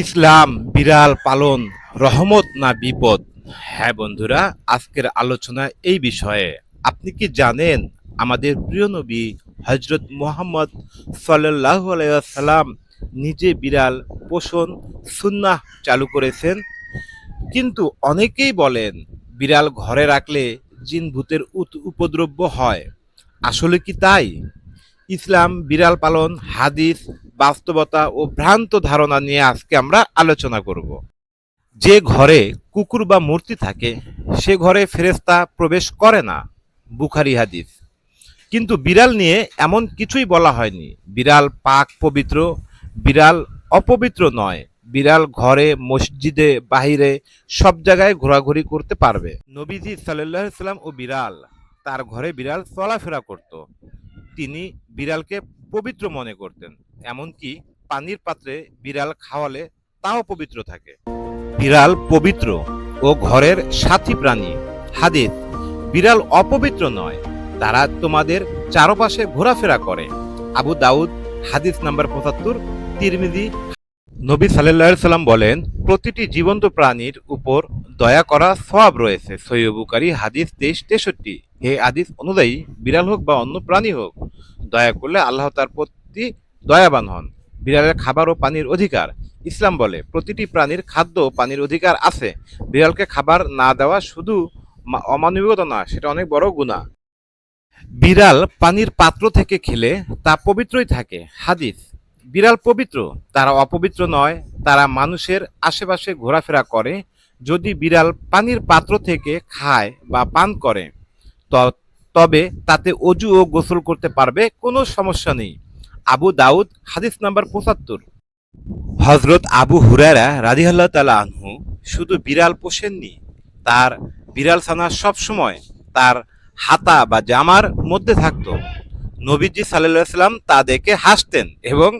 ইসলাম, বিড়াল পালন, রহমত না বিপদ? হ্যাঁ বন্ধুরা, আজকের আলোচনা এই বিষয়ে। আপনি কি জানেন আমাদের প্রিয় নবী হজরত মোহাম্মদ সাল্লাহ সাল্লাম নিজে বিড়াল পোষণ সুন্নাহ চালু করেছেন? কিন্তু অনেকেই বলেন, বিড়াল ঘরে রাখলে জিন ভূতের উপদ্রব্য হয়। আসলে কি তাই? ইসলাম, বিড়াল পালন, হাদিস বাস্তবতা ও ভ্রান্ত ধারণা নিয়ে আজকে আমরা আলোচনা করব। যে ঘরে কুকুর বা মূর্তি থাকে, সে ঘরে ফেরেস্তা প্রবেশ করে না, বুখারি হাদিস। কিন্তু বিড়াল নিয়ে এমন কিছুই বলা হয়নি। বিড়াল পাক পবিত্র, বিড়াল অপবিত্র নয়। বিড়াল ঘরে, মসজিদে, বাহিরে, সব জায়গায় ঘোরাঘুরি করতে পারবে। নবীজি সাল্লাহ সাল্লাম ও বিড়াল, তার ঘরে বিড়াল চলাফেরা করত। তিনি বিড়ালকে পবিত্র মনে করতেন। এমনকি পানির পাত্রে বিড়াল খাওয়ালে তাও পবিত্র থাকে। বিড়াল পবিত্র ও ঘরের সাথী প্রাণী। হাদিস, বিড়াল অপবিত্র নয়, তারা তোমাদের চারপাশে ঘোরাফেরা করে। আবু দাউদ, হাদিস নাম্বার পঁচাত্তর, তিরমিজি। নবী সাল্লাহ সাল্লাম বলেন, প্রতিটি জীবন্ত প্রাণীর উপর দয়া করা সওয়াব রয়েছে। সৈয়বুকারী হাদিস তেইশ, তেষট্টি। হে হাদিস অনুযায়ী বিড়াল হোক বা অন্য প্রাণী হোক, দয়া করলে আল্লাহ তার প্রতি দয়াবান হন। বিড়ালের খাবার ও পানির অধিকার, ইসলাম বলে, প্রতিটি প্রাণীর খাদ্য ও পানির অধিকার আছে। বিড়ালকে খাবার না দেওয়া শুধু অমানবিকতা না সেটা অনেক বড় গুণা বিড়াল পানির পাত্র থেকে খেলে তা পবিত্রই থাকে। হাদিস, বিড়াল পবিত্র, তারা অপবিত্র নয়, তারা মানুষের আশেপাশে ঘোরাফেরা করে। যদি বিড়াল পানির পাত্র থেকে খায় বা পান করে তবে তাতে অজু ও গোসল করতে পারবে, কোনো সমস্যা নেই। আবু দাউদ, হাদিস নাম্বার পঁচাত্তর। হজরত আবু হুরারা রাদিহাল্লাহ তালা আনহু শুধু বিড়াল পোষেননি, তার বিড়াল ছানা সবসময় তার হাতা বা জামার মধ্যে থাকত। নবীজি সাল্লাম তা দেখে হাসতেন এবং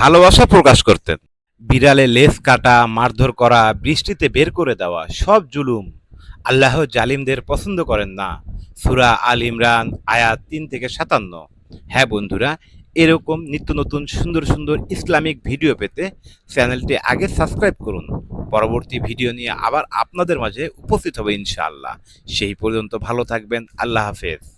ভালোবাসা প্রকাশ করতেন। বিড়ালে লেজ কাটা, মারধর করা, বৃষ্টিতে বের করে দেওয়া, সব জুলুম আল্লাহ জালিমদের পছন্দ করেন না। সুরা আল ইমরান, আয়াত তিন থেকে সাতান্ন। হ্যাঁ বন্ধুরা এরকম নিত্য নতুন, সুন্দর সুন্দর ইসলামিক ভিডিও পেতে চ্যানেলটি আগে সাবস্ক্রাইব করুন। পরবর্তী ভিডিও নিয়ে আবার আপনাদের মাঝে উপস্থিত হবে ইনশাআল্লাহ। সেই পর্যন্ত ভালো থাকবেন। আল্লাহ হাফেজ।